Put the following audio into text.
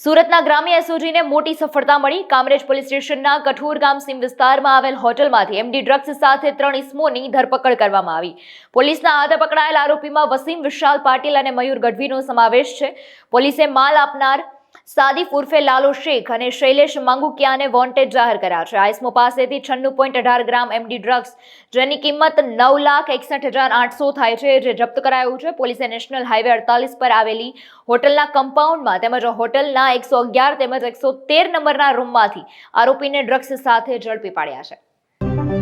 સુરતના ગ્રામ્ય એસઓજીને મોટી સફળતા મળી. કામરેજ પોલીસ સ્ટેશનના કઠોર ગામ સીમ વિસ્તારમાં આવેલ હોટલમાંથી એમડી ડ્રગ્સ સાથે ત્રણ ઇસમોની ધરપકડ કરવામાં આવી. પોલીસના હાથે પકડાયેલ આરોપીમાં વસીમ વિશાલ પાટીલ અને મયુર ગઢવીનો સમાવેશ છે. પોલીસે માલ આપનાર સાદિફ ઉર્ફે લાલો શેખ અને શૈલેષ માંગુકિયાને વોન્ટેડ જાહેર કર્યા છે. આઈસમો પાસેથી છન્નું પોઈન્ટ અઢાર ગ્રામ એમડી ડ્રગ્સ, જેની કિંમત નવ લાખ એકસઠ હજાર આઠસો થાય છે, જે જપ્ત કરાયું છે. પોલીસે નેશનલ હાઈવે અડતાલીસ પર આવેલી હોટલના કમ્પાઉન્ડમાં તેમજ હોટલના એકસો અગિયાર તેમજ એકસો તેર નંબરના રૂમમાંથી આરોપીને ડ્રગ્સ સાથે ઝડપી પાડ્યા છે.